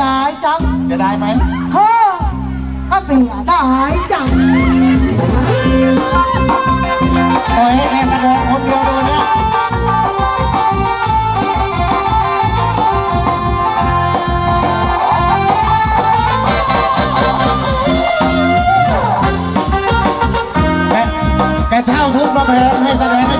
ได้จังจะได้ไหมเฮ้อก็เสียได้จังโอ้ยแอนกระโดนคนเดียวดูนะแกเช่าทุกมาแพงให้แสดงให้